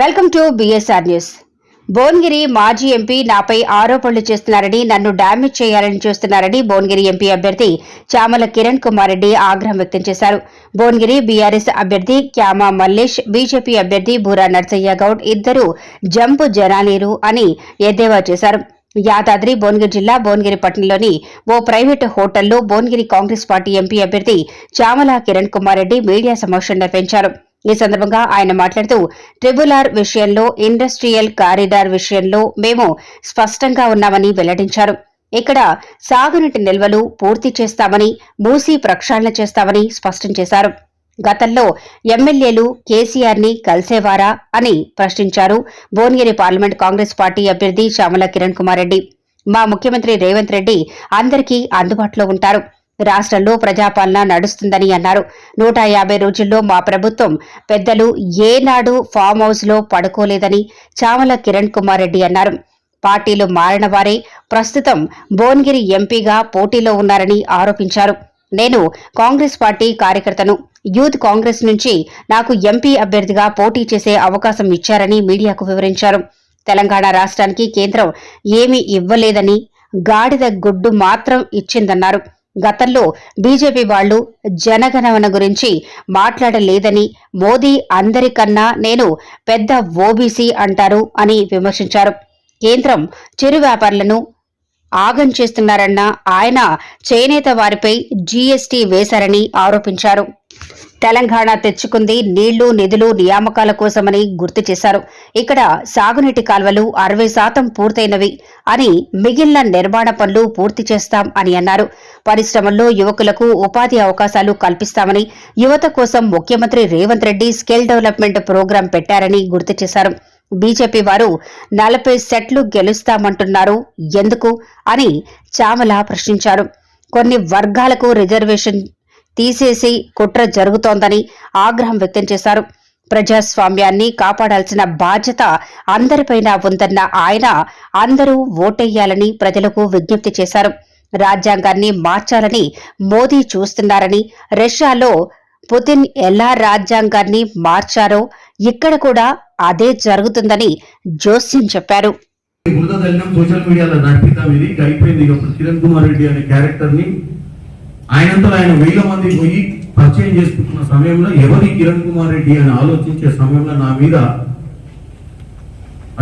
Welcome to BSR news Bhuvanagiri మాజీ MP నాపై ఆరోపణలు చేస్తున్నారని నన్ను డ్యామేజ్ చేయాలని చూస్తున్నారని భువనగిరి ఎంపీ అభ్యర్థి చామల కిరణ్ కుమార్ రెడ్డి ఆగ్రహం వ్యక్తం చేశారు. భువనగిరి బీఆర్ఎస్ అభ్యర్థి క్యామా మల్లేష్ బీజేపీ అభ్యర్థి బూరా నర్సయ్య గౌడ్ ఇద్దరు జంపు జనాలీరు అని ఎద్దేవా చేశారు. యాదాద్రి భువనగిరి జిల్లా భువనగిరి పట్టణంలోని ఓ ప్రైవేటు హోటల్లో భువనగిరి కాంగ్రెస్ పార్టీ ఎంపీ అభ్యర్థి చామల కిరణ్ కుమార్ రెడ్డి మీడియా సమావేశం నిర్వహించారు ఈ సందర్భంగా ఆయన మాట్లాడుతూ ట్రిబుల్ ఆర్ విషయంలో ఇండస్ట్రియల్ కారిడార్ విషయంలో మేము స్పష్టంగా ఉన్నామని వెల్లడించారు. ఇక్కడ సాగునీటి నిల్వలు పూర్తి చేస్తామని మూసీ ప్రక్షాళన చేస్తామని స్పష్టం చేశారు. గతంలో ఎమ్మెల్యేలు కేసీఆర్ని కలిసేవారా అని ప్రశ్నించారు భువనగిరి పార్లమెంట్ కాంగ్రెస్ పార్టీ అభ్యర్థి శ్యామల కిరణ్ కుమార్ రెడ్డి. మా ముఖ్యమంత్రి రేవంత్ రెడ్డి అందరికీ అందుబాటులో ఉంటారు. రాష్ట్రంలో ప్రజాపాలన నడుస్తుందని అన్నారు. నూట యాభై రోజుల్లో మా ప్రభుత్వం పెద్దలు ఏనాడు ఫామ్ హౌస్లో పడుకోలేదని చామల కిరణ్ కుమార్ రెడ్డి అన్నారు. పార్టీలు మారిన వారే ప్రస్తుతం భువనగిరి ఎంపీగా పోటీలో ఉన్నారని ఆరోపించారు. నేను కాంగ్రెస్ పార్టీ కార్యకర్తను. యూత్ కాంగ్రెస్ నుంచి నాకు ఎంపీ అభ్యర్థిగా పోటీ చేసే అవకాశం ఇచ్చారని మీడియాకు వివరించారు. తెలంగాణ రాష్ట్రానికి కేంద్రం ఏమీ ఇవ్వలేదని గాడిద గుడ్డు మాత్రం ఇచ్చిందన్నారు. గతంలో బీజేపీ వాళ్ళు జనగణమన గురించి మాట్లాడలేదని మోదీ అందరికన్నా నేను పెద్ద ఓబీసీ అంటారు అని విమర్శించారు. కేంద్రం చిరు వ్యాపారులను ఆగం చేస్తున్నారన్న ఆయన చేనేత వారిపై జీఎస్టీ వేశారని ఆరోపించారు. తెలంగాణ తెచ్చుకుంది నీళ్ళు నిధులు నియామకాల కోసమని గుర్తు చేశారు. ఇక్కడ సాగునీటి కాల్వలు అరవై శాతం పూర్తయినవి అని మిగిలిన నిర్మాణ పనులు పూర్తి చేస్తాం అని అన్నారు. పరిశ్రమల్లో యువకులకు ఉపాధి అవకాశాలు కల్పిస్తామని యువత కోసం ముఖ్యమంత్రి Revanth Reddy skill development program పెట్టారని గుర్తు చేశారు. బీజేపీ వారు నలభై సెట్లు గెలుస్తామంటున్నారు. ఎందుకు? అని చామల ప్రశ్నించారు. కొన్ని వర్గాలకు రిజర్వేషన్ తీసేసి కుట్ర జరుగుతోందని ఆగ్రహం వ్యక్తం చేశారు. ప్రజాస్వామ్యాన్ని కాపాడాల్సిన బాధ్యత అందరిపైన ఉందన్న ఆయన అందరూ ఓటెయ్యాలని ప్రజలకు విజ్ఞప్తి చేశారు. రాజ్యాంగాన్ని మార్చాలని మోదీ చూస్తున్నారని రష్యాలో పుతిన్ ఎలా రాజ్యాంగాన్ని మార్చారో ఇక్కడ కూడా అదే జరుగుతుందని జోస్యం చెప్పారు. సోషల్ మీడియాలో ఇది. అయిపోయింది. ఇక కిరణ్ కుమార్ రెడ్డి అనే క్యారెక్టర్ని ఆయనంతా ఆయన వేల మంది పోయి పరిచయం చేసుకుంటున్న సమయంలో ఎవరి కిరణ్ కుమార్ రెడ్డి అని ఆలోచించే సమయంలో నా మీద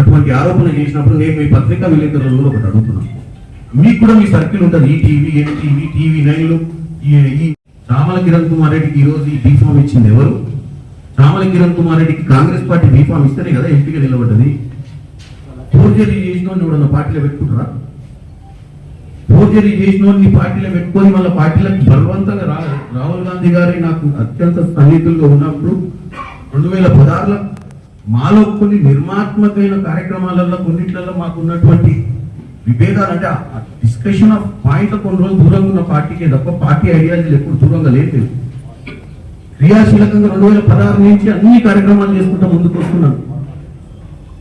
అటువంటి ఆరోపణ చేసినప్పుడు నేను మీ పత్రికా విలేకరులు ఒకటి అడుగుతున్నాను మీకు కూడా మీ సర్కిల్ ఉంటుంది. ఈ టీవీ ఎన్టీవీ టీవీ నైన్లు. ఈ రామల కిరణ్ కుమార్ రెడ్డికి ఈ రోజు ఈ బీఫామ్ ఇచ్చింది ఎవరు? రామల కిరణ్ కుమార్ రెడ్డికి కాంగ్రెస్ పార్టీ బీఫామ్ ఇస్తేనే కదా ఎంపీగా నిలబడ్డది. పూర్తి చేసిన పార్టీలో పెట్టుకుంటారా? ఫోర్జరీ చేసిన వాడిని పార్టీలో పెట్టుకొని మళ్ళీ పార్టీలకు బలవంతంగా రా రాహుల్ గాంధీ గారి నాకు అత్యంత సన్నిహితులుగా ఉన్నప్పుడు రెండు వేల పదహారులో మాలో కొన్ని నిర్మాత్మకమైన కార్యక్రమాలలో కొన్నిట్లలో మాకు ఉన్నటువంటి విభేదాలు అంటే డిస్కషన్ ఆఫ్ పాయింట్ కొన్ని రోజులు దూరంగా ఉన్న పార్టీకే తప్ప పార్టీ ఐడియాలజీలు ఎప్పుడు దూరంగా లేదు క్రియాశీలకంగా రెండు వేల పదహారు నుంచి అన్ని కార్యక్రమాలు చేసుకుంటూ ముందుకు వస్తున్నాను.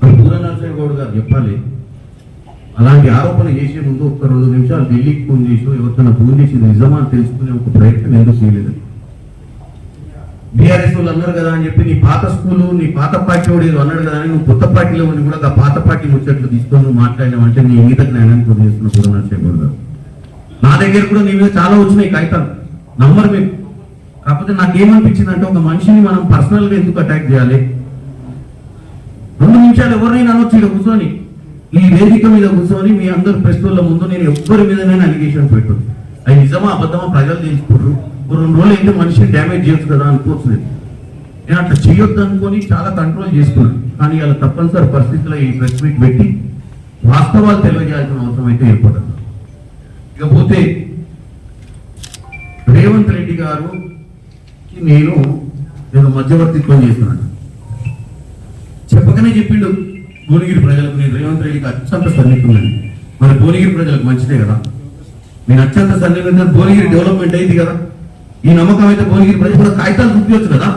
మరి నరసింహ గౌడ్ గారు చెప్పాలి అలాంటి ఆరోపణ చేసే ముందు ఒక్క రెండు నిమిషాలు ఢిల్లీకి ఫోన్ చేసి ఎవరికైనా ఫోన్ చేసి నిజమా అని తెలుసుకునే ఒక ప్రయత్నం ఎందుకు చేయలేదు? బీఆర్ఎస్ వాళ్ళు అన్నారు కదా అని చెప్పి నీ పాత స్కూలు నీ పాత పార్టీ వాడు ఏదో అన్నాడు కదా అని నువ్వు కొత్త పార్టీలో ఉండి కూడా ఆ పాత పార్టీ ముచ్చట్లు తీసుకొని నువ్వు మాట్లాడినావంటే నీ ఇంగిత జ్ఞానాన్ని ఫోన్ చేస్తున్న గారు నా దగ్గర కూడా నీ మీద చాలా వచ్చినాయి కాగితాలు. నంబర్ మీరు. కాకపోతే నాకేమనిపించింది అంటే ఒక మనిషిని మనం పర్సనల్గా ఎందుకు అటాక్ చేయాలి? రెండు నిమిషాలు ఎవరినైనా అనొచ్చు ఇక్కడ కూర్చొని ఈ వేదిక మీద కూర్చొని మీ అందరు ప్రశ్నల ముందు నేను ఎవ్వరి మీదనైనా అలిగేషన్ పెట్టదు అది నిజమా అబద్ధమా ప్రజలు తెలుసుకుంటారు. ఒక రెండు రోజులు అయితే మనిషిని డ్యామేజ్ చేయొచ్చు కదా అనుకోవచ్చు నేను. నేను అట్లా చేయొద్దు అనుకొని చాలా కంట్రోల్ చేసుకున్నాను కానీ ఇలా తప్పనిసరి పరిస్థితుల్లో ఈ ప్రెస్ మీట్ పెట్టి వాస్తవాలు తెలియజేయాల్సిన అవసరం అయితే ఏర్పడదు. ఇకపోతే రేవంత్ రెడ్డి గారు నేను నేను మధ్యవర్తిత్వం చేస్తున్నాను. చెప్పకనే చెప్పిండు. భువనగిరి ప్రజలకు నేను రేవంత్ రెడ్డికి అత్యంత సన్నిహితున్నాను మరి భువనగిరి ప్రజలకు మంచిదే కదా? నేను అత్యంత సన్నిహితున్నాను భువనగిరి డెవలప్మెంట్ అయింది కదా? ఈ నమ్మకం అయితే భువనగిరి ప్రజలు కూడా కాగితాలు చూపించవచ్చు కదా?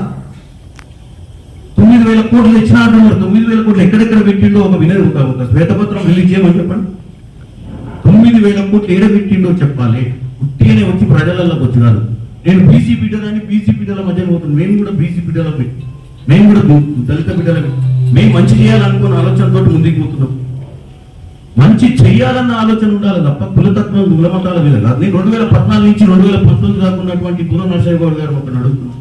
తొమ్మిది వేల కోట్లు ఇచ్చిన అంటున్నారు. తొమ్మిది వేల కోట్లు ఎక్కడెక్కడ పెట్టిండో ఒక వినరు ఒక శ్వేతపత్రం రిలీజ్ చేయమని చెప్పండి. తొమ్మిది వేల కోట్లు ఏడ పెట్టిండో చెప్పాలి. ఉట్టిగానే వచ్చి ప్రజలలోకి వచ్చి కాదు నేను బీసీ బిడ్డలని బీసీ బిడ్డల మధ్య పోతున్నాను మేము కూడా బీసీ బిడ్డలో పెట్టి. మేము కూడా దళిత బిడ్డలకు మేము మంచి చేయాలనుకున్న ఆలోచనతో ముందుకు పోతున్నాం. మంచి చెయ్యాలన్న ఆలోచన ఉండాలి తప్ప కులతత్వం కులమతాల మీద కాదు. నేను రెండు వేల పద్నాలుగు నుంచి రెండు వేల పంతొమ్మిది దాకా ఉన్నటువంటి పూర్వ గౌడ్ గారు ఒకటి అడుగుతున్నాను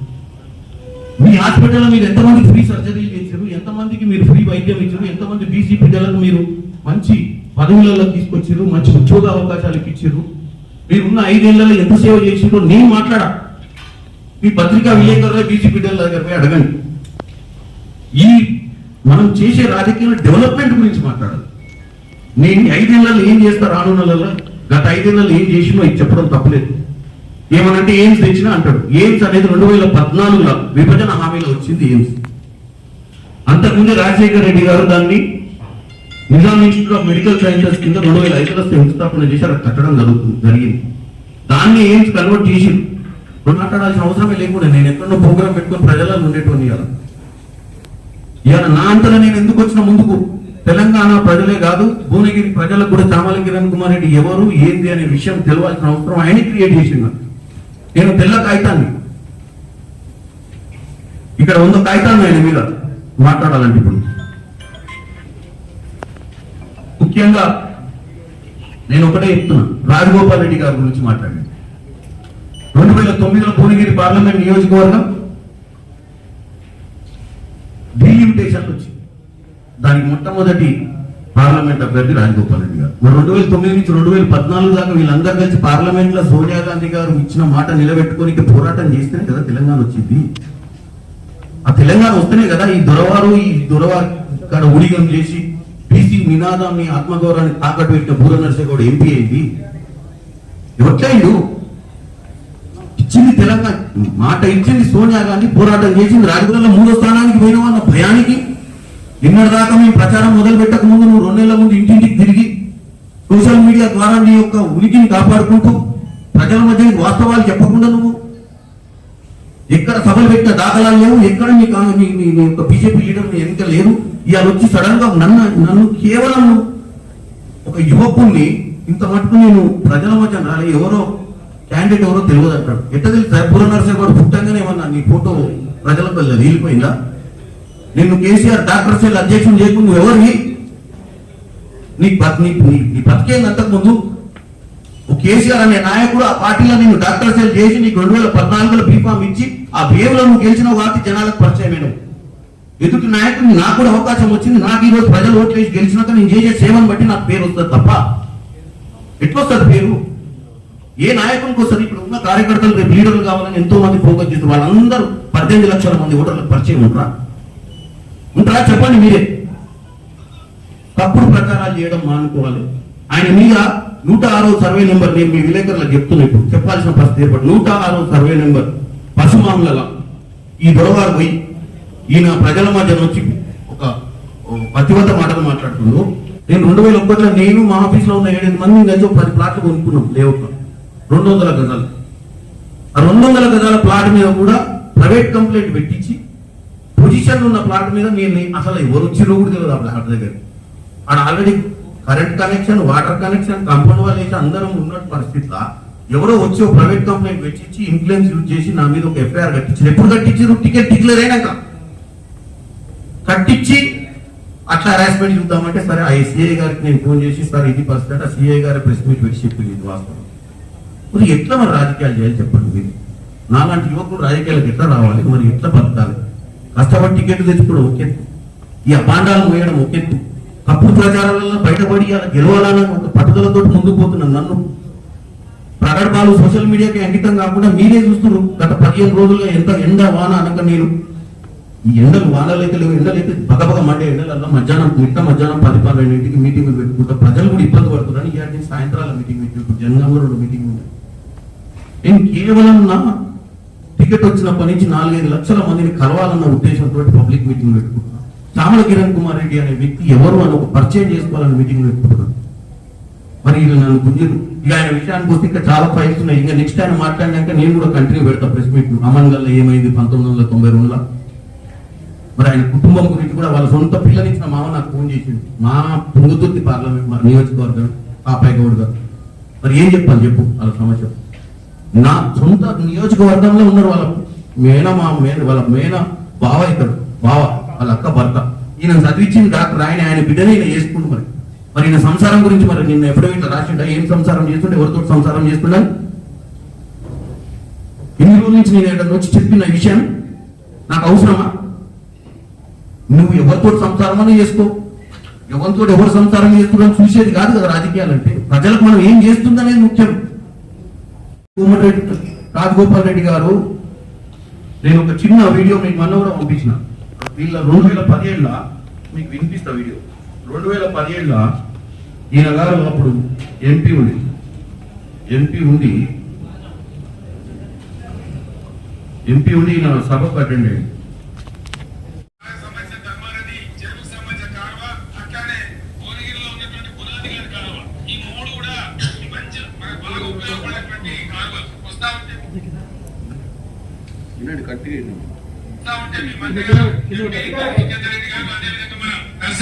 మీ హాస్పిటల్ మీరు ఎంతమంది ఫ్రీ సర్జరీలు చేశారు? ఎంతమందికి మీరు ఫ్రీ వైద్యం ఇచ్చారు? ఎంతమంది బీసీ బిడ్డలకు మీరు మంచి పదవులలో తీసుకొచ్చారు? మంచి ఉద్యోగ అవకాశాలు ఇచ్చారు మీరున్న ఐదేళ్ళలో ఎంత సేవ చేసిండ్రో నేను మాట్లాడా. మీ పత్రికా విలేకరులే బీసీ బిడ్డల దగ్గర పోయి అడగండి. ఈ మనం చేసే రాజకీయ డెవలప్మెంట్ గురించి మాట్లాడాలి. నేను ఈ ఐదేళ్ళలో ఏం చేస్తా రానున్నలలో గత ఐదేళ్ళలో ఏం చేసినో ఇది చెప్పడం తప్పలేదు. ఏమనంటే ఎయిమ్స్ తెచ్చినా అంటాడు ఎయిమ్స్ అనేది రెండు వేల పద్నాలుగులో విభజన హామీలో వచ్చింది ఎయిమ్స్. అంతకుముందు రాజశేఖర రెడ్డి గారు దాన్ని Nizam institute of medical sciences కింద రెండు వేల ఐదులో శంకుస్థాపన చేసి అక్కడ కట్టడం జరుగుతుంది జరిగింది. దాన్ని ఎయిమ్స్ కన్వర్ట్ చేసి మాట్లాడాల్సిన అవసరమే లేకుండా నేను ఎక్కడో ప్రోగ్రామ్ పెట్టుకొని ప్రజలను ఉండేటువంటి కదా ఇవాళ నా అంతలో నేను ఎందుకు వచ్చిన ముందుకు? తెలంగాణ ప్రజలే కాదు భువనగిరి ప్రజలకు కూడా చామల కిరణ్ కుమార్ రెడ్డి ఎవరు ఏంది అనే విషయం తెలియాల్సిన అవసరం ఆయన క్రియేట్ చేసింది నేను తెల్ల కాగితాన్ని. ఇక్కడ వంద కాగితాన్ని ఆయన మీద మాట్లాడాలంటే ఇప్పుడు. ముఖ్యంగా నేను ఒకటే చెప్తున్నా రాజగోపాల్ రెడ్డి గారి గురించి మాట్లాడాను రెండు వేల తొమ్మిదిలో భువనగిరి పార్లమెంట్ నియోజకవర్గం డీలిమిటేషన్ వచ్చింది దానికి మొట్టమొదటి పార్లమెంట్ అభ్యర్థి రాజగోపాల్ రెడ్డి గారు. మరి రెండు వేల తొమ్మిది నుంచి రెండు వేల పద్నాలుగు దాకా వీళ్ళందరూ కలిసి పార్లమెంట్లో సోనియా గాంధీ గారు ఇచ్చిన మాట నిలబెట్టుకోనికి పోరాటం చేస్తేనే కదా తెలంగాణ వచ్చింది. ఆ తెలంగాణ వస్తేనే కదా ఈ దొరవారు ఈ దొరవారు ఇక్కడ ఊడిగం చేసి బీసీ నినాదాన్ని ఆత్మగౌరవాన్ని తాకట్టు పెట్టిన బూర నరసేగౌడ ఎంపీ అయింది. ఎవట్లయిండు ఇచ్చింది తెలంగాణ. మాట ఇచ్చింది సోనియా గాంధీ పోరాటం చేసింది. రాజకీయాల్లో మూడో స్థానానికి పోయిన వాళ్ళ భయానికి? నిన్నటి దాకా మేము ప్రచారం మొదలు పెట్టక ముందు నువ్వు రెండేళ్ళ ముందు ఇంటింటికి తిరిగి సోషల్ మీడియా ద్వారా నీ యొక్క ఉనికిని కాపాడుకుంటూ ప్రజల మధ్య వాస్తవాలు చెప్పకుండా నువ్వు ఎక్కడ సభలు పెట్టిన దాఖలాలు లేవు. ఎక్కడ నీ నీ నీ- నీ యొక్క బీజేపీ లీడర్ ఎన్నిక లేరు ఇవాళ వచ్చి సడన్గా నన్ను నన్ను కేవలం ఒక యువకుణ్ణి ఇంత మటుకు నేను ప్రజల మధ్య రాలే ఎవరో క్యాండిడేట్ ఎవరో తెలియదు అంటాడు. ఎట్ట తెలుసు? పూర నరసింహ పుట్టంగానే ఏమన్నా నీ ఫోటో ప్రజలకు వెళ్ళిపోయిందా నిన్ను కేసీఆర్ డాక్టర్ సెల్ అధ్యక్షం చేయకుండా నువ్వు ఎవరివి? నీ బత్- నీ నీ- బతికేంది అంతకుముందు? కేసీఆర్ అనే నాయకుడు ఆ పార్టీలో నేను డాక్టర్ సెల్ చేసి నీకు రెండు వేల పద్నాలుగులో బీఫామ్ ఇచ్చి ఆ వేవ్లో నువ్వు గెలిచిన వాటి జనాలకు పరిచయమైన ఎదుటి నాయకుడిని నాకు కూడా అవకాశం వచ్చింది. నాకు ఈరోజు రోజు ప్రజలు ఓట్లు వేసి గెలిచినాక నేను చేసే సేవను బట్టి నాకు పేరు వస్తుంది తప్ప. ఎట్లొస్తుంది పేరు? ఏ నాయకునికి వస్తుంది ఇప్పుడు ఉన్న కార్యకర్తలు రేపు లీడర్లు కావాలని ఎంతో మంది ఫోకస్ చేస్తారు వాళ్ళందరూ పద్దెనిమిది లక్షల మంది ఓటర్లకు పరిచయం ఉంటారా? ఉంటారా? చెప్పండి మీరే. తప్పుడు ప్రచారాలు చేయడం మానుకోవాలి. ఆయన మీద నూట ఆరో సర్వే నెంబర్ నేను మీ విలేకరులకు చెప్తున్నా ఇప్పుడు. చెప్పాల్సిన పరిస్థితి ఏర్పడి నూట ఆరో సర్వే నెంబర్ పశుమాములగా ఈ దొరవారు పోయి ఈయన ప్రజల మధ్య వచ్చి ఒక ఓ పతివత మాటలు మాట్లాడుతున్నాడు నేను రెండు వేల ఒకటిలో నేను మా ఆఫీస్లో ఉన్న ఏడెనిమిది మంది కలిసి ఒక పది ప్లాట్లు కొనుక్కున్నాం లేఅవుట్ రెండు వందల గజాలు. ఆ రెండు వందల గజాల ప్లాట్ మీద కూడా ప్రైవేట్ కంప్లైంట్ పెట్టించి పొజిషన్ ఉన్న ప్లాట్ మీద నేను అసలు ఎవరు వచ్చిరో కూడా తెలియదు ఆ ప్లాట్ దగ్గర. ఆడ already current connection water connection compound వాళ్ళు అయితే అందరం ఉన్న పరిస్థితిలో ఎవరో వచ్చి ఒక ప్రైవేట్ కంప్లైంట్ పెట్టించి ఇన్ఫ్లుయెన్స్ యూజ్ చేసి నా మీద ఒక ఎఫ్ఐఆర్ కట్టించారు. ఎప్పుడు కట్టించారు? టికెట్ డిక్లేర్ అయినాక. కట్టించి అట్లా హరాస్మెంట్ చూద్దామంటే సరే ఆ సిఐ గారికి నేను ఫోన్ చేసి సార్ ఇది పరిస్థితి ఆ సిఐ గారి ప్రెస్ మీట్ పెట్టి చెప్పింది ఇది వాస్తవం. మరి ఎట్లా మరి రాజకీయాలు చేయాలి చెప్పండి మీరు? నాలాంటి యువకులు రాజకీయాలకు ఎట్లా రావాలి? మరి ఎట్లా బతకాలి? కష్టపడి టికెట్ తెచ్చుకోవడం ఒకెత్తు ఈ అపాండాలు మోయడం ఒకెత్తు తప్పుడు ప్రచారాలలో బయటపడి అలా గెలవాలని ఒక పట్టుదలతో ముందుకు పోతున్నాను నన్ను. ప్రకటనలు సోషల్ మీడియాకి అంకితం కాకుండా మీరే చూస్తున్నారు. గత పదిహేను రోజుల్లో ఎంత ఎండ వాన అనక నేను ఈ ఎండలు వానలు అయితే లేవు ఎండలైతే అయితే బగబగ మండే ఎండలలో మధ్యాహ్నం మిట్ట మధ్యాహ్నం పది పన్నెండింటికి మీటింగ్ పెట్టుకుంటా ప్రజలు కూడా ఇబ్బంది పడుతున్నారని ఈ సాయంత్రాల మీటింగ్ పెట్టుకుంటారు జనగాంలో రెండు మీటింగ్ ఉన్నాయి నేను కేవలం నా టికెట్ వచ్చినప్పటి నుంచి నాలుగైదు లక్షల మందిని కలవాలన్న ఉద్దేశంతో పబ్లిక్ మీటింగ్ పెట్టుకుంటున్నాను. చామల కిరణ్ కుమార్ రెడ్డి అనే వ్యక్తి ఎవరు అని ఒక పరిచయం చేసుకోవాలని మీటింగ్ పెట్టుకుంటున్నాను. మరి వీళ్ళు నన్ను గుంజరు. ఇక ఆయన విషయానికి వస్తే ఇంకా చాలా ఫైల్స్ ఉన్నాయి. ఇంకా నెక్స్ట్ ఆయన మాట్లాడినాక నేను కూడా కంటిన్యూ పెడతా ప్రెస్ మీట్. అమన్ గల్ల ఏమైంది? పంతొమ్మిది వందల తొంభై రెండులో. మరి ఆయన కుటుంబం గురించి కూడా వాళ్ళ సొంత పిల్లనిచ్చిన మామ నాకు ఫోన్ చేసింది మా పుంగుతుర్తి పార్లమెంట్ మా నియోజకవర్గం ఆ గౌడ్ గారు. మరి ఏం చెప్పాలి చెప్పు? వాళ్ళ సమస్య. నా సొంత నియోజకవర్గంలో ఉన్నారు వాళ్ళ మేన మా మేన వాళ్ళ మేన బావ ఇక్కడ బావ వాళ్ళ అక్క భర్త. ఈయన చదివించింది డాక్టర్ ఆయన ఆయన బిడ్డనే ఈయన చేసుకుంటూ మరి. మరి ఈయన సంసారం గురించి మరి నిన్న ఎప్పుడో ఇట్లా రాసిండా? ఏం సంసారం చేస్తుంటే ఎవరితో సంసారం చేస్తున్నాను ఇన్ని రోజుల నుంచి నేను ఇక్కడ వచ్చి చెప్పిన విషయం నాకు అవసరమా? నువ్వు ఎవరితో సంసారమని చేసుకో. ఎవరితో ఎవరు సంసారం చేస్తున్నావు చూసేది కాదు కదా రాజకీయాలు అంటే ప్రజలకు మనం ఏం చేస్తుందనేది ముఖ్యం. కోమటిరెడ్డి రాజగోపాల్ రెడ్డి గారు నేను ఒక చిన్న వీడియో మీకు మొన్న కూడా పంపించిన. వీళ్ళ రెండు వేల పదిహేళ్ళ మీకు వినిపిస్తా వీడియో. రెండు వేల పదిహేళ్ళ ఈయన గారు అప్పుడు ఎంపీ ఉండి. ఎంపీ ఉండి ఎంపీ ఉండి ఈయన సభకు అటెండ్ అయ్యింది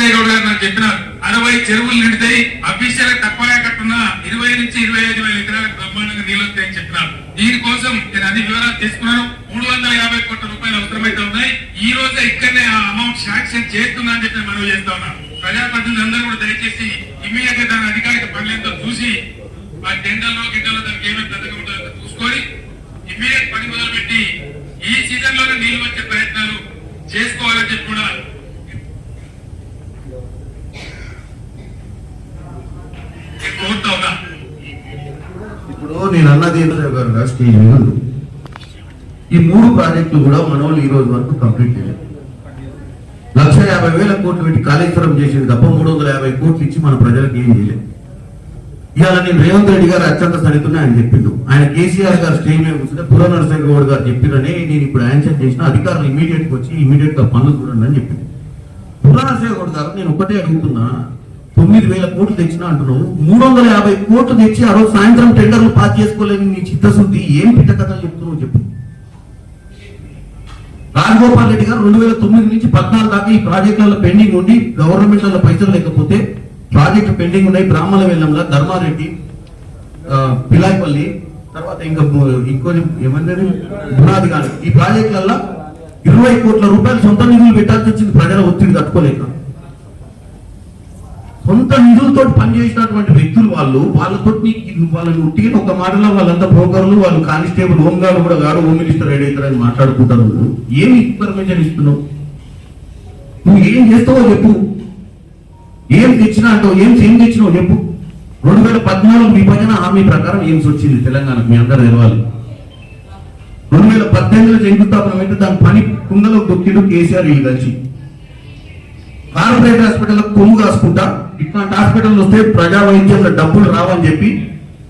గౌడ్ గారు నాకు చెప్పినారు అరవై చెరువులు నిండుతాయి అఫీషియల్ తక్కువ కట్టున్నా ఇరవై నుంచి ఇరవై ఐదు వేల ఎకరాలకు బ్రహ్మాండంగా నీళ్ళు వస్తాయని చెప్పినారు దీనికోసం నేను అన్ని వివరాలు తీసుకున్నాను మూడు వందల యాభై కోట్ల రూపాయలు అవసరమైతే ఉన్నాయి ఈ రోజే ఇక్కడనే ఆ అమౌంట్ శాంక్షన్ చేస్తున్నా అని చెప్పి మనం చేస్తా ఉన్నాం ప్రజాప్రతినిధులు అందరూ కూడా దయచేసి ఇమీడియట్గా దాని అధికారిక పనులతో చూసి ఆ టెండర్లో గిడ్డలో దానికి ఏమేమి పెద్దగా ఉంటుందో చూసుకొని ఇమీడియట్ పని మొదలు పెట్టి ఈ సీజన్లోనే నీళ్ళు వచ్చే ప్రయత్నాలు చేసుకోవాలని చెప్పి కూడా కోరుతా ఉన్నా ఇప్పుడు నేను అన్నది ఏంటో గారు స్టేజ్ మీద ఈ మూడు ప్రాజెక్టులు కూడా మన వాళ్ళు ఈ రోజు వరకు కంప్లీట్ చేయలేదు. లక్ష యాభై వేల కోట్లు పెట్టి కాళేశ్వరం చేసేది తప్ప మూడు వందల యాభై కోట్లు ఇచ్చి మన ప్రజలకు ఏం చేయలేదు. ఇవాళ నేను రేవంత్ రెడ్డి గారు అత్యంత సరితున్నా ఆయన చెప్పిండు. ఆయన కేసీఆర్ గారు స్టేజ్ మీద కూర్చుంటే పుర నరసింహ గౌడ్ గారు చెప్పిండని నేను ఇప్పుడు ఆన్సర్ చేసిన అధికారులు ఇమీడియట్ వచ్చి ఇమీడియట్గా పనులు చూడండి అని చెప్పింది పుర నరసింహ గౌడ్ గారు నేను ఒకటే అడుగుతున్నా తొమ్మిది వేల కోట్లు తెచ్చిన అంటున్నావు మూడు వందల యాభై కోట్లు తెచ్చి ఆ రోజు సాయంత్రం టెండర్లు పాస్ చేసుకోలేని నీ చిత్తశుద్ధి ఏం పిట్ట కథలు చెప్తున్నావు చెప్పు. రాజగోపాల్ రెడ్డి గారు రెండు వేల తొమ్మిది నుంచి పద్నాలుగు దాకా ఈ ప్రాజెక్టులలో పెండింగ్ ఉండి గవర్నమెంట్లలో పైసలు లేకపోతే ప్రాజెక్టు పెండింగ్ ఉన్నాయి బ్రాహ్మణ వెల్లంలో ధర్మారెడ్డి ఆ, పిలాయిపల్లి తర్వాత ఇంకా ము- ఇంకో ఏమన్నారు బునాది గాని ఈ ప్రాజెక్టులలో ఇరవై కోట్ల రూపాయలు సొంత నిధులు పెట్టాల్సి వచ్చింది. ప్రజల ఒత్తిడి తట్టుకోలేక. సొంత నిధులతో పనిచేసినటువంటి వ్యక్తులు వాళ్ళు వాళ్ళతో వాళ్ళని ఉట్టిన ఒక మాటలో వాళ్ళంతా బ్రోకర్లు వాళ్ళు కానిస్టేబుల్ హోంగార్డు కూడా కాదు హోమ్ మినిస్టర్ అని మాట్లాడుకుంటారు. ఏమి ఇన్ఫర్మేషన్ ఇస్తున్నావు? నువ్వు ఏం చేస్తావో చెప్పు. ఏం తెచ్చినా అంటావు ఏం ఏం తెచ్చినావు చెప్పు. రెండు వేల పద్నాలుగు విభజన హామీ ప్రకారం ఏం వచ్చింది తెలంగాణకు? మీ అందరు తెలవాలి. రెండు వేల పద్దెనిమిదిలో శంకుస్థాపన పెట్టి దాని పని కుండలో దొక్కిడు కేసీఆర్ వీళ్ళు కలిసి. కార్పొరేట్ హాస్పిటల్ కొమ్ము కాసుకుంటా ఇట్లాంటి హాస్పిటల్ వస్తే ప్రజా వైద్యంలో డబ్బులు రావని చెప్పి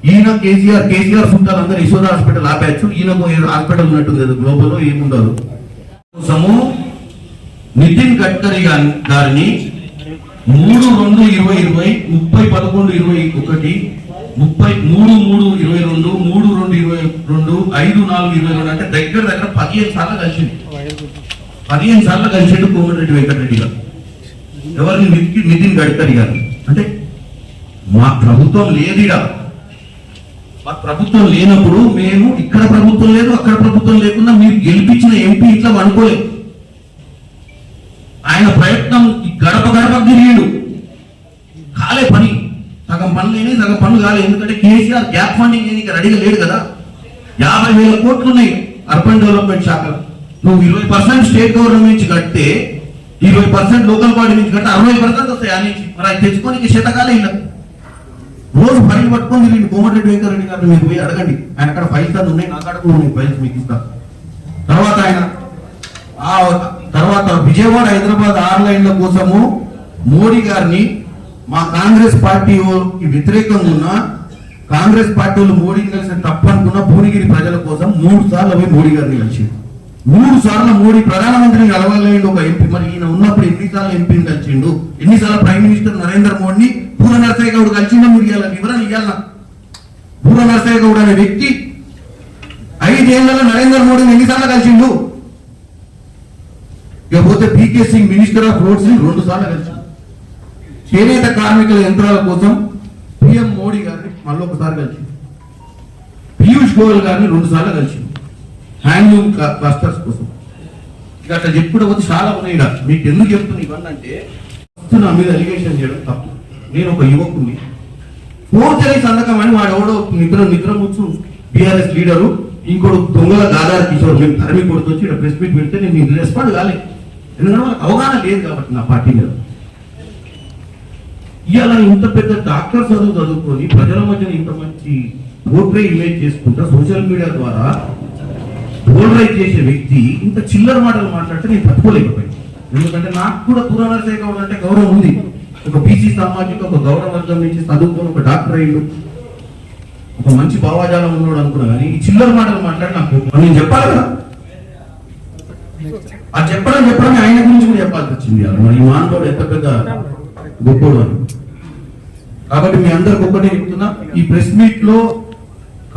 ఈయన కేసీఆర్ కేసీఆర్ చుట్టాలు అందరూ యశోద హాస్పిటల్ ఆపేయచ్చు. ఈయనకు హాస్పిటల్ ఉన్నట్టుంది కదా గ్లోబల్లో ఏముండదు. కోసము నితిన్ గడ్కరీ గారిని మూడు రెండు ఇరవై ఇరవై ముప్పై పదకొండు ఇరవై ఒకటి ముప్పై మూడు మూడు ఇరవై రెండు మూడు రెండు ఇరవై రెండు ఐదు నాలుగు ఇరవై రెండు అంటే దగ్గర దగ్గర పదిహేను సార్లు కలిసింది. పదిహేను సార్లు కలిసిండు కోమటిరెడ్డి వెంకటరెడ్డి గారు. ఎవరిని నితిన్ నితిన్ గడ్కరీ గారు? అంటే మా ప్రభుత్వం లేదిడా మా ప్రభుత్వం లేనప్పుడు మేము ఇక్కడ ప్రభుత్వం లేదు అక్కడ ప్రభుత్వం లేకుండా మీరు గెలిపించిన ఎంపీ ఇట్లా అనుకోలేదు ఆయన ప్రయత్నం ఈ గడప గడప తిరిగిండు కాలే పని సగం నాకు పనులు కాలే. ఎందుకంటే కేసీఆర్ గ్యాప్ ఫండింగ్ ఇంకా రెడీగా లేడు కదా. యాభై వేల కోట్లు ఉన్నాయి అర్బన్ డెవలప్మెంట్ శాఖలో. నువ్వు ఇరవై పర్సెంట్ స్టేట్ గవర్నమెంట్ నుంచి కడితే ఇరవై పర్సెంట్ లోకల్ బాడీ నుంచి కట్టే అరవై పర్సెంట్ వస్తాయి ఆ నుంచి మరి అది తెచ్చుకోనికి శతకాలే ఇలా. రోజు ఫైల్ పట్టుకొని నేను కోమటిరెడ్డి వెంకరెడ్డి గారిని మీరు పోయి అడగండి. ఆయన అక్కడ ఫైల్స్ అన్ని ఉన్నాయి నా కాడ కూడా ఉన్నాయి ఫైల్స్ మీకు ఇస్తా. తర్వాత ఆయన ఆ తర్వాత విజయవాడ హైదరాబాద్ ఆన్లైన్ల కోసము మోడీ గారిని మా కాంగ్రెస్ పార్టీ వ్యతిరేకంగా ఉన్న కాంగ్రెస్ పార్టీ వాళ్ళు మోడీని కలిసి తప్పనుకున్న భువనగిరి ప్రజల కోసం మూడు సార్లు అవి మోడీ గారిని కలిసింది మూడు సార్లు మోడీ ప్రధానమంత్రిని కలవలేండి ఒక ఎంపీ మరి ఈయన ఉన్నప్పుడు ఎన్నిసార్లు ఎంపీని కలిసిండు ఎన్నిసార్లు ప్రైమ్ మినిస్టర్ నరేంద్ర మోడీని పూర నరసయ్య గౌడ్ కలిసిందో మీరు ఇవ్వాలి వివరణ ఇవ్వాల? పూర నరసయ్య గౌడ్ అనే వ్యక్తి ఐదేళ్ళలో నరేంద్ర మోడీని ఎన్నిసార్లు కలిసిండు ఇకపోతే పీకే సింగ్ మినిస్టర్ ఆఫ్ రోడ్స్ని రెండు సార్లు కలిసి చేనేత కార్మికుల యంత్రాల కోసం పిఎం మోడీ గారిని మళ్ళీ ఒకసారి కలిసి పీయూష్ గోయల్ గారిని రెండు సార్లు కలిసి హ్యాండ్లూమ్ క్లస్టర్స్ కోసం. ఇక అట్లా చెప్పుడు వచ్చి చాలా ఉన్నాయి మీకు ఎందుకు చెప్తున్నా ఇవన్నీ అంటే ఫస్ట్ నా మీద అలిగేషన్ చేయడం తప్పు. నేను ఒక యువకుని ఫోర్జరీ సంతకం అని వాడు ఎవడో నిద్ర నిద్ర ముచ్చు బీఆర్ఎస్ లీడరు ఇంకోడు దొంగల దాదాపు కిషోర్ మేము తరిమి కొడుతూ వచ్చి ఇక్కడ ప్రెస్ మీట్ పెడితే నేను రెస్పాండ్ కాలేదు ఎందుకంటే వాళ్ళకి అవగాహన లేదు కాబట్టి నా పార్టీ మీద. ఇవాళ ఇంత పెద్ద డాక్టర్ చదువు చదువుకొని ప్రజల మధ్యన ఇంత మంచి పోర్ట్రే ఇమేజ్ చేసుకుంటా సోషల్ మీడియా ద్వారా పోలరైజ్ చేసే వ్యక్తి ఇంత చిల్లర మాటలు మాట్లాడితే నేను తట్టుకోలేకపోయాను. ఎందుకంటే నాకు కూడా పురాణశేఖ అంటే గౌరవం ఉంది. ఒక బీసీ సామాజిక ఒక గౌరవ వర్గం నుంచి చదువుకొని ఒక డాక్టర్ అయ్యిండు. ఒక మంచి భావాజాలం ఉన్నాడు అనుకున్నా కానీ ఈ చిల్లర మాటలు మాట్లాడి నాకు నేను చెప్పాలి కదా? ఆ చెప్పడం చెప్పడం ఆయన గురించి కూడా చెప్పాల్సి వచ్చింది. మరి మానవుడు ఎంత పెద్ద గొప్పోడు అని. కాబట్టి మీ అందరికి ఒక్కటే చెప్తున్నా ఈ ప్రెస్ మీట్లో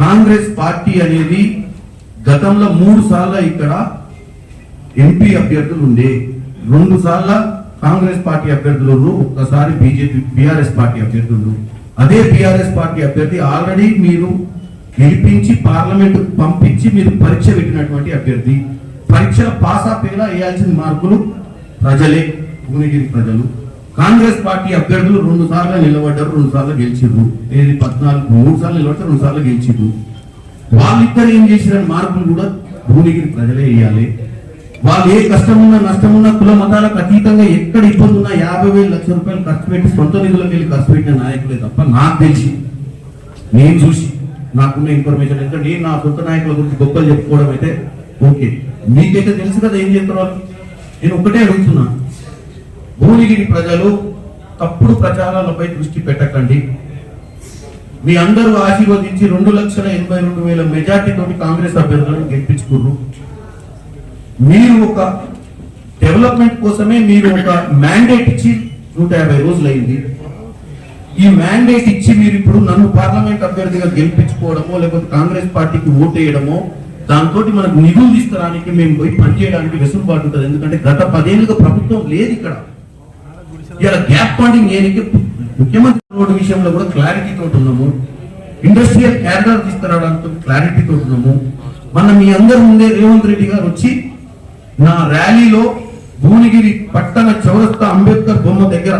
కాంగ్రెస్ పార్టీ అనేది గతంలో మూడు సార్లు ఇక్కడ ఎంపీ అభ్యర్థులు ఉండే. రెండు సార్లు కాంగ్రెస్ పార్టీ అభ్యర్థులు ఒక్కసారి బీజేపీ బీఆర్ఎస్ పార్టీ అభ్యర్థులు అదే బీఆర్ఎస్ పార్టీ అభ్యర్థి ఆల్రెడీ మీరు గెలిపించి పార్లమెంట్ పంపించి మీరు పరీక్ష పెట్టినటువంటి అభ్యర్థి. పరీక్షల పాస్ ఆపేలా వేయాల్సిన మార్కులు? ప్రజలే భువనగిరి ప్రజలు. కాంగ్రెస్ పార్టీ అభ్యర్థులు రెండు సార్లు నిలబడ్డారు రెండు సార్లు గెలిచిర్రు. ఏది పద్నాలుగు మూడు సార్లు నిలబడ్డారు రెండు సార్లు గెలిచిర్రు. వాళ్ళిద్దరు ఏం చేసిన మార్పులు కూడా భూమికి ప్రజలే వేయాలి వాళ్ళు ఏ కష్టమున్నా నష్టమున్నా కుల మతాలకు అతీతంగా ఎక్కడ ఇబ్బంది ఉన్నా యాభై వేలు లక్ష రూపాయలు ఖర్చు పెట్టి సొంత నిధులకు వెళ్ళి ఖర్చు పెట్టిన నాయకులే తప్ప నాకు తెలిసి నేను చూసి నాకున్న ఇన్ఫర్మేషన్ ఎందుకంటే నేను నా సొంత నాయకుల గురించి గొప్పలు చెప్పుకోవడం అయితే ఓకే. మీకైతే తెలుసు కదా ఏం చేస్తారు వాళ్ళు? నేను ఒకటే అడుగుతున్నాను భువనగిరి ప్రజలు తప్పుడు ప్రచారాలపై దృష్టి పెట్టకండి. మీ అందరూ ఆశీర్వదించి రెండు లక్షల ఎనభై రెండు వేల మెజార్టీతో కాంగ్రెస్ అభ్యర్థులను గెలిపించుకున్నారు మీరు ఒక డెవలప్మెంట్ కోసమే మీరు ఒక మ్యాండేట్ ఇచ్చి నూట యాభై రోజులు అయింది ఈ మ్యాండేట్ ఇచ్చి మీరు ఇప్పుడు నన్ను పార్లమెంట్ అభ్యర్థిగా గెలిపించుకోవడమో లేకపోతే కాంగ్రెస్ పార్టీకి ఓటేయడమో దాంతో మనకు నిధులు తీసుకురానికి మేము పోయి పనిచేయడానికి వెసులుబాటు ఉంటుంది. ఎందుకంటే గత పదేళ్ళుగా ప్రభుత్వం లేదు ఇక్కడ. ఇలా గ్యాప్ ఫండింగ్ ఏనికి ముఖ్యమంత్రి రోడ్డు విషయంలో కూడా క్లారిటీ తోటి ఉన్నాము. ఇండస్ట్రియల్ క్యారిడార్ తీసుకురావడానికి క్లారిటీ తోటి ఉన్నాము. మన మీ అందరి ముందే రేవంత్ రెడ్డి గారు వచ్చి నా ర్యాలీలో భువనగిరి పట్టణ చౌరస్తా అంబేద్కర్ బొమ్మ దగ్గర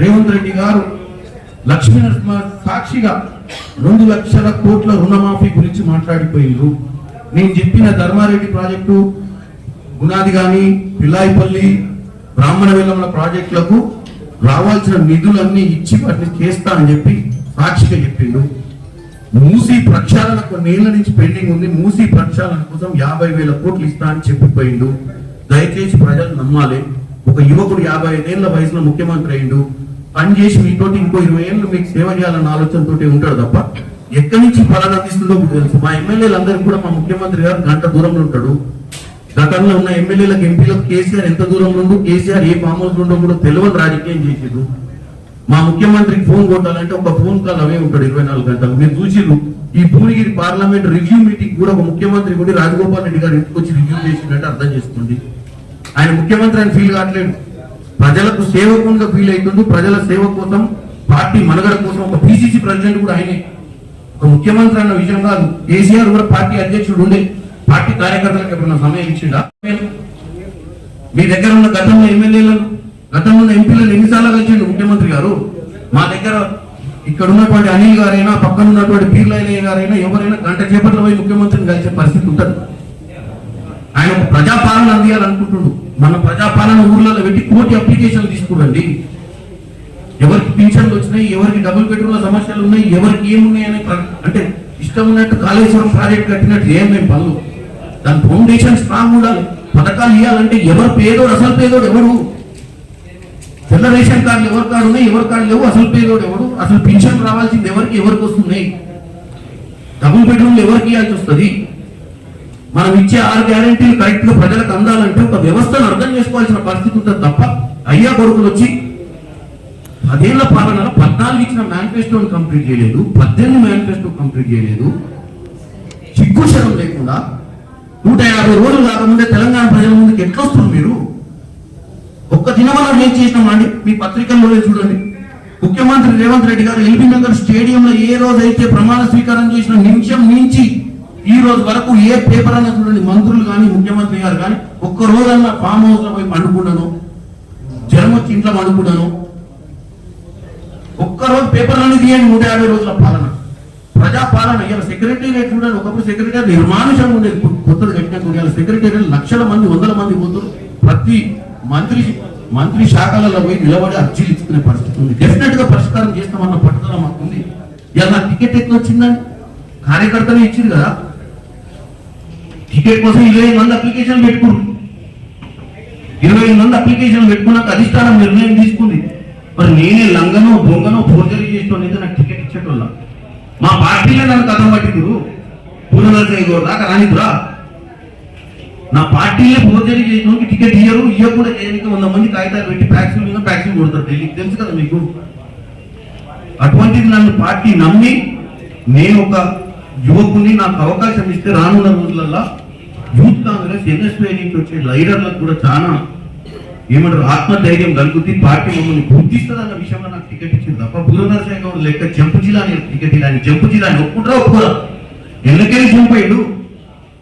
రేవంత్ రెడ్డి గారు లక్ష్మీ సాక్షిగా రెండు లక్షల కోట్ల రుణమాఫీ గురించి మాట్లాడిపోయిండ్రు నేను చెప్పిన ధర్మారెడ్డి ప్రాజెక్టు గునాది కానీ పిల్లాయిపల్లి బ్రాహ్మణ వెల్లముల ప్రాజెక్టులకు రావాల్సిన నిధులన్నీ ఇచ్చి వాటిని చేస్తా అని చెప్పి సాక్షిగా చెప్పిండు. మూసీ ప్రక్షాళన కొన్నేళ్ళ నుంచి పెండింగ్ ఉంది. మూసీ ప్రక్షాళన కోసం యాభై వేల కోట్లు ఇస్తా అని చెప్పిపోయిండు. దయచేసి ప్రజలు నమ్మాలి. ఒక యువకుడు యాభై ఐదేళ్ళ వయసులో ముఖ్యమంత్రి అయిండు. పని చేసి మీతోటి ఇంకో ఇరవై ఏళ్ళు మీకు సేవ చేయాలన్న ఆలోచనతో ఉంటాడు తప్ప ఎక్కడి నుంచి ఫలాన్ని అందిస్తుందో తెలుసు. మా ఎమ్మెల్యేలందరికీ కూడా మా ముఖ్యమంత్రి గారు గంట దూరంలో ఉంటాడు. గతంలో ఉన్న ఎమ్మెల్యేలకు ఎంపీలకు కేసీఆర్ ఎంత దూరంలో ఉండు కేసీఆర్ ఏ ఫామ్ హౌస్ కూడా తెలియని రాజకీయం చేసిండు మా ముఖ్యమంత్రికి ఫోన్ కొట్టాలంటే ఒక ఫోన్ కాల్ అవే ఉంటాడు ఇరవై నాలుగు గంటలు. మీరు చూసిరు ఈ భువనగిరి పార్లమెంట్ రివ్యూ మీటింగ్ కూడా ఒక ముఖ్యమంత్రి కూడా రాజగోపాల్ రెడ్డి గారు ఇంటికి వచ్చి రివ్యూ చేసినట్టు అర్థం చేసుకోండి. ఆయన ముఖ్యమంత్రి అని ఫీల్ కావట్లేదు. ప్రజలకు సేవకునిగా ఫీల్ అవుతుంది ప్రజల సేవ కోసం పార్టీ మనుగడ కోసం ఒక పిసిసి ప్రెసిడెంట్ కూడా ఆయనే. ఒక ముఖ్యమంత్రి అన్న విషయం కాదు. కేసీఆర్ కూడా పార్టీ అధ్యక్షుడు ఉండే. పార్టీ కార్యకర్తలకు ఎప్పుడన్నా సమయం ఇచ్చిండా? మీ దగ్గర ఉన్న గతంలో ఎమ్మెల్యేలను గతంలో ఉన్న ఎంపీలను ఎన్నిసార్లు కలిసిండు ముఖ్యమంత్రి గారు? మా దగ్గర ఇక్కడ ఉన్నటువంటి అనిల్ గారైనా పక్కన ఉన్నటువంటి పీర్లయ్య గారైనా ఎవరైనా గంట చేపట్లో పోయి ముఖ్యమంత్రిని కలిసే పరిస్థితి ఉంటుంది. ఆయన ప్రజాపాలన అందియాలనుకుంటుండు. మన ప్రజాపాలన ఊర్లలో పెట్టి కోటి అప్లికేషన్లు తీసుకురండి. ఎవరికి పింఛన్లు వచ్చినాయి ఎవరికి డబుల్ బెడ్రూమ్ల సమస్యలు ఉన్నాయి ఎవరికి ఏమున్నాయని ప్ర- అంటే ఇష్టం ఉన్నట్టు కాళేశ్వరం ప్రాజెక్ట్ కట్టినట్టు ఏం మేము పనులు. దాని ఫౌండేషన్ స్ట్రాంగ్ ఉండాలి. పథకాలు ఇవ్వాలంటే ఎవరు పేదోడు అసలు పేదోడు ఎవడు? తెల్ల రేషన్ కార్డులు ఎవరి కార్డు ఉన్నాయి ఎవరి కార్డు లేవు అసలు పేదోడు ఎవడు? అసలు పెన్షన్ రావాల్సింది ఎవరికి? ఎవరికి వస్తున్నాయి? డబుల్ బెడ్రూమ్లు ఎవరికి ఇవ్వాల్సి వస్తుంది? మనం ఇచ్చే ఆరు గ్యారంటీలు కరెక్ట్ ప్రజలకు అందాలంటే ఒక వ్యవస్థను అర్థం చేసుకోవాల్సిన పరిస్థితి ఉంటుంది తప్ప అయ్యా కొడుకులు వచ్చి పదేళ్ళ పాలనలో పద్నాలుగు ఇచ్చిన మేనిఫెస్టోని కంప్లీట్ చేయలేదు పద్దెనిమిది మేనిఫెస్టో కంప్లీట్ చేయలేదు. సిగ్గుశరం లేకుండా నూట యాభై రోజులు కాకముందే తెలంగాణ ప్రజల ముందుకు ఎట్లొస్తుంది మీరు? ఒక్క దినవల్ల ఏం చేసినామండి మీ పత్రికల్లో చూడండి. ముఖ్యమంత్రి రేవంత్ రెడ్డి గారు ఎల్బీ నగర్ స్టేడియంలో ఏ రోజు అయితే ప్రమాణ స్వీకారం చేసిన నిమిషం నుంచి ఈ రోజు వరకు ఏ పేపర్ అన్న చూడండి మంత్రులు కానీ ముఖ్యమంత్రి గారు కానీ ఒక్క రోజన్నా ఫామ్ హౌస్లో పోయి పండుకున్నాను జ్వరం వచ్చి ఇంట్లో పండుకున్నాను ఒక్క రోజు పేపర్ అనేది తీయండి నూట యాభై రోజుల పాలన. ప్రజాపాలన ఇలా సెక్రటేరియట్ చూడండి ఒకప్పుడు సెక్రటేరియట్ నిర్మానుషం ఉండేది కొత్తది కట్టినప్పుడు ఇలా సెక్రటేరియట్ లక్షల మంది వందల మంది పోతున్నారు ప్రతి మంత్రి మంత్రి శాఖలలో పోయి నిలబడి అర్జీలు ఇచ్చుకునే పరిస్థితి ఉంది. డెఫినెట్గా పరిష్కారం చేస్తామన్న పట్టుదల మాకు ఉంది. ఇలా నా టికెట్ ఎట్లా వచ్చిందండి? కార్యకర్తలు ఇచ్చింది కదా. టికెట్ కోసం ఇరవై మంది అప్లికేషన్ పెట్టుకున్నారు. ఇరవై మంది అప్లికేషన్ పెట్టుకున్నాక అధిష్టానం నిర్ణయం తీసుకుంది. మరి నేనే లంగనో దొంగనో ఫోర్జరీ చేసిన నాకు టికెట్ ఇచ్చేటోళ్ళ. మా పార్టీలో నన్ను కథం పట్టిందురు పూర్ణనరసింహ గౌడ్ దాకా రానిద్దురా? నా పార్టీలో భోజనం చేసిన టికెట్ ఇయ్యరు ఇవ్వకుండా చేయడానికి వంద మంది కాగితాలు పెట్టి ప్యాక్సిల్ మీద ప్యాక్సిల్ కొడతారు. ఢిల్లీకి తెలుసు కదా మీకు? అటువంటిది నన్ను పార్టీ నమ్మి నేను ఒక యువకుని నాకు అవకాశం ఇస్తే రానున్న రోజులలో యూత్ కాంగ్రెస్ ఎన్ఎస్పీ నుంచి వచ్చే లైడర్లకు కూడా చాలా ఏమంటారు? ఆత్మధైర్యం కలుగుద్ది పార్టీ మమ్మల్ని గుర్తిస్తుంది అన్న విషయంలో నాకు టికెట్ ఇచ్చింది తప్ప బురనరసింహ గౌడ్ లెక్క జంపు జిల్లా అని టికెట్ ఇలా జంపు జిల్లా అని ఒప్పుకుంటారా ఒప్పుకోరా ఎన్నకెళ్ళి చంపాడు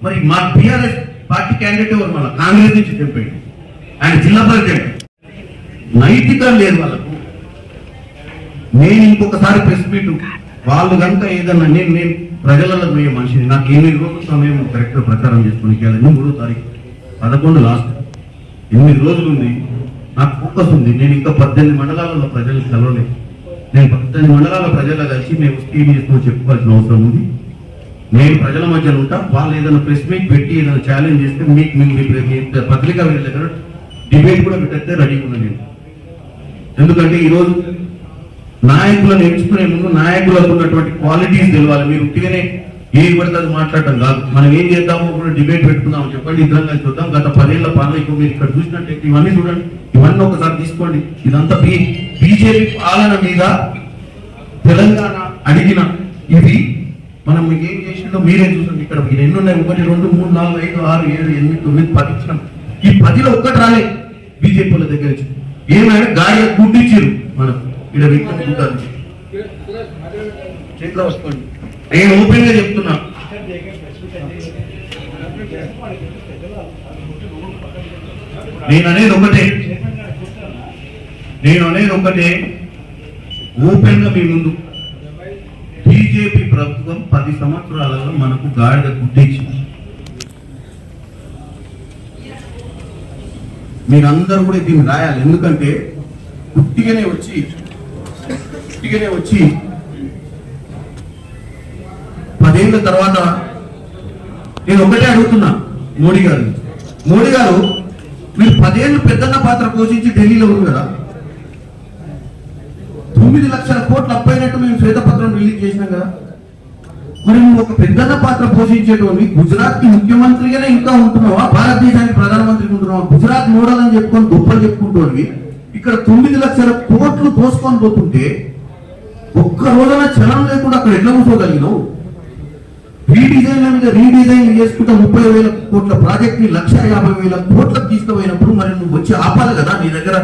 మరి మా టిఆర్ఎస్ పార్టీ క్యాండిడేట్ ఎవరు? మళ్ళీ కాంగ్రెస్ నుంచి చంపాడు ఆయన జిల్లా ప్రెసిడెంట్ నైతిక లేదు వాళ్ళకు. నేను ఇంకొకసారి ప్రెస్ మీట్ వాళ్ళు కనుక ఏదన్నా నేను నేను ప్రజలలో పోయే మనిషిని. నాకు ఎనిమిది రోజుల సమయం కరెక్ట్ ప్రచారం చేసుకుని మూడో తారీఖు పదకొండు లాస్ట్ ఎనిమిది రోజులు ఉంది? నాకు ఫోకస్ ఉంది. నేను ఇంకా పద్దెనిమిది మండలాలలో ప్రజలు కలవలేదు. నేను పద్దెనిమిది మండలాల ప్రజలు కలిసి మేము స్కీమ్ చెప్పుకోవాల్సిన అవసరం ఉంది. నేను ప్రజల మధ్యలో ఉంటా. వాళ్ళు ఏదైనా ప్రెస్ మీట్ పెట్టి ఏదైనా ఛాలెంజ్ చేస్తే మీకు మీ పత్రికా వీళ్ళ డిబేట్ కూడా పెట్టేస్తే రెడీగా ఉన్నా నేను. ఎందుకంటే ఈరోజు నాయకులను ఎంచుకునే ముందు నాయకులకు ఉన్నటువంటి క్వాలిటీస్ తెలవాలి మీరు ఉట్టిగానే ఏది పడితే అది మాట్లాడటం కాదు. మనం ఏం చేద్దామో కూడా డిబేట్ పెట్టుకుందాం చెప్పండి. ఇద్దరం కలిసి చూద్దాం. గత పదేళ్ళ పాలన ఇప్పుడు మీరు ఇక్కడ చూసినట్టయితే ఇవన్నీ చూడండి. ఇవన్నీ ఒకసారి తీసుకోండి. ఇదంతా బీ బీజేపీ పాలన మీద తెలంగాణ అడిగిన ఇది. మనం మీకు ఏం చేసిందో మీరే చూసండి. ఇక్కడ మీరు ఎన్ని ఉన్నాయి. ఒకటి రెండు మూడు నాలుగు ఐదు ఆరు ఏడు ఎనిమిది తొమ్మిది పది ఇచ్చినాం ఈ పదిలో ఒక్కటి రాలే బీజేపీల దగ్గర నుంచి. ఏమైనా గాడిలో గుడ్డిచ్చారు మనం. ఇక్కడ వ్యక్తి చేతిలో వస్తుంది. నేను ఓపెన్గా చెప్తున్నా. నేను అనేది ఒకటే. నేను అనేది ఒకటే. ఓపెన్గా మీ ముందు. బీజేపీ ప్రభుత్వం పది సంవత్సరాలలో మనకు గాడిద గుడ్డించింది మీరందరూ కూడా దీన్ని రాయాలి. ఎందుకంటే గుట్టిగానే వచ్చి గుట్టిగానే వచ్చి పదేళ్ళ తర్వాత నేను ఒకటే అడుగుతున్నా మోడీ గారు మోడీ గారు మీరు పదేళ్ళు పెద్దన్న పాత్ర పోషించి ఢిల్లీలో ఉంది కదా? తొమ్మిది లక్షల కోట్లు అప్పైనట్టు మేము శ్వేతపత్రం రిలీజ్ చేసినాం కదా? మరి నువ్వు ఒక పెద్దన్న పాత్ర పోషించేటువంటి గుజరాత్కి ముఖ్యమంత్రిగానే ఇంకా ఉంటున్నావా? భారతదేశానికి ప్రధానమంత్రి ఉంటున్నావా? గుజరాత్ మోడల్ అని చెప్పుకొని గొప్పలు చెప్పుకుంటున్నవి ఇక్కడ తొమ్మిది లక్షల కోట్లు దోసుకొని పోతుంటే ఒక్క రోజున చలం లేకుండా అక్కడ ఎట్లా కూర్చోగలిగినావు? రీడిజైన్ల మీద రీడిజైన్ చేసుకుంటే ముప్పై వేల కోట్ల ప్రాజెక్ట్ని లక్ష యాభై వేల కోట్లకు తీసుకుపోయినప్పుడు మరి నువ్వు వచ్చి ఆపాలి కదా నీ దగ్గర?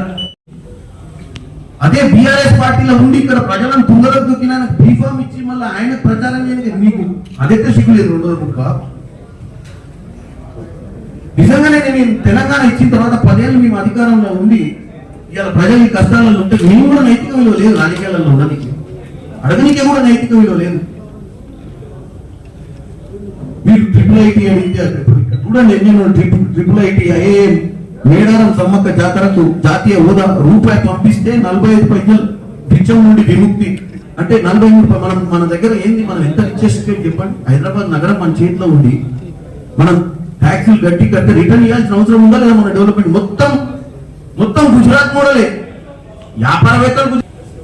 అదే బీఆర్ఎస్ పార్టీలో ఉండి ఇక్కడ ప్రజలను తొందరగా దొక్కిన బీఫామ్ ఇచ్చి మళ్ళీ ఆయన ప్రచారం చేయడానికి మీకు అదైతే సిగ్గు లేదు రెండో ముక్క. నిజంగానే నేను తెలంగాణ ఇచ్చిన తర్వాత పదేళ్ళు మేము అధికారంలో ఉండి ఇవాళ ప్రజలు ఈ కష్టాలలో ఉంటే మేము కూడా నైతిక విలువ లేదు రాజకీయాలలో ఉండడానికి అడగనికే కూడా నైతిక విలువ లేదు. మీరు ట్రిపుల్ ఐటీ అడిగితే ఇక్కడ చూడండి నేను triple triple IT IAM Medaram Sammakka జాతరకు జాతీయ హోదా రూపాయి పంపిస్తే నలభై ఐదు పైసలు బిచ్చం నుండి విముక్తి. అంటే నలభై మూడు మనం మన దగ్గర ఏంది మనం ఎంత ఇచ్చేస్తే చెప్పండి? హైదరాబాద్ నగరం మన చేతిలో ఉంది. మనం ట్యాక్సీలు గట్టి కట్టి రిటర్న్ ఇవ్వాల్సిన అవసరం ఉందా లేదా మన డెవలప్మెంట్ మొత్తం మొత్తం గుజరాత్ మోడలే. వ్యాపారవేత్తలు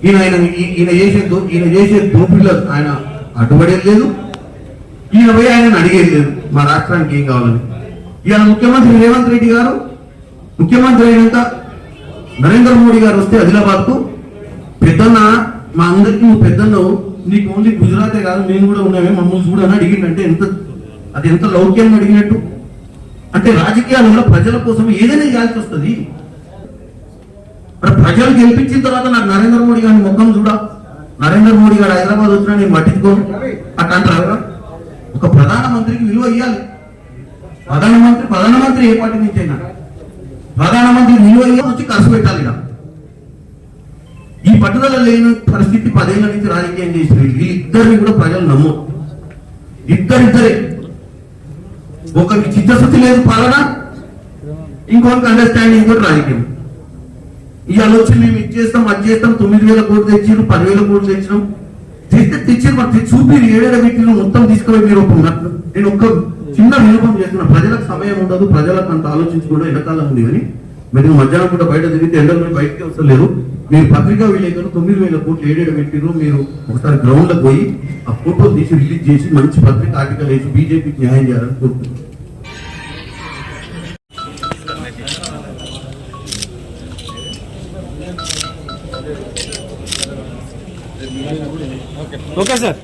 ఈయన ఆయన ఈయన చేసే ఈయన చేసే దోపిడీలో ఆయన అడ్డుపడేది లేదు. ఈయన పోయి ఆయన అడిగేది లేదు. మా రాష్ట్రానికి ఏం కావాలని. ఇవాళ ముఖ్యమంత్రి రేవంత్ రెడ్డి గారు ముఖ్యమంత్రి అయినంత నరేంద్ర మోడీ గారు వస్తే ఆదిలాబాద్కు పెద్దన్న మా అందరికి నువ్వు పెద్దన్న నీకు ఓన్లీ గుజరాతే కాదు మేము కూడా ఉన్నామే మమ్మల్ని చూడని అడిగిందంటే ఎంత అది ఎంత లౌక్యంగా అడిగినట్టు? అంటే రాజకీయాలలో ప్రజల కోసం ఏదైనా చేయాల్సి వస్తుంది. మరి ప్రజలు గెలిపించిన తర్వాత నాకు నరేంద్ర మోడీ గారిని ముఖం చూడ. నరేంద్ర మోడీ గారు హైదరాబాద్ వచ్చినా నేను పట్టించుకోను. అట్లా అంటారా ఒక ప్రధాన ప్రధానమంత్రికి విలువ ఇవ్వాలి ప్రధానమంత్రి ప్రధానమంత్రి ఏ పార్టీ నుంచి అయినా. ప్రధానమంత్రి విలువ ఇవ్వాలి వచ్చి ఖర్చు పెట్టాలి ఇక. ఈ పట్టుదల లేని పరిస్థితి పదేళ్ళ నుంచి రాజకీయం చేసిన వీళ్ళిద్దరిని కూడా ప్రజలు నమ్ము. ఇద్దరిద్దరే. ఒకరికి చిత్తశుద్ధి లేదు పాలన ఇంకొకరికి అండర్స్టాండింగ్ కూడా రాజకీయం. ఇవాళ వచ్చి మేము ఇచ్చేస్తాం అది చేస్తాం తొమ్మిది వేల కోట్లు తెచ్చినాం పదివేల కోట్లు తెచ్చినాం. తెస్తే తెచ్చారు మరి తెచ్చి చూపి ఏడేళ్ళ వీటిలో మొత్తం తీసుకుపోయి మీరు ఒక నేను ఒక చిన్న వినోపం చేస్తున్నా. ప్రజలకు సమయం ఉండదు ప్రజలకు అంత ఆలోచించుకోవడం ఎండాకాలం ఉంది కానీ మీరు మధ్యాహ్నం కూడా బయట తిరిగితే ఎండలు బయటకి బయటకి వస్తలేరు. మీరు పత్రికా విలేకరు తొమ్మిది వేల కోట్లు ఏడేడు పెట్టిరు మీరు ఒకసారి గ్రౌండ్లో పోయి ఆ ఫోటో తీసి రిలీజ్ చేసి మంచి పత్రిక ఆర్టికల్ వేసి బీజేపీకి న్యాయం చేయాలని కోరుకుంటున్నాను. Okay sir.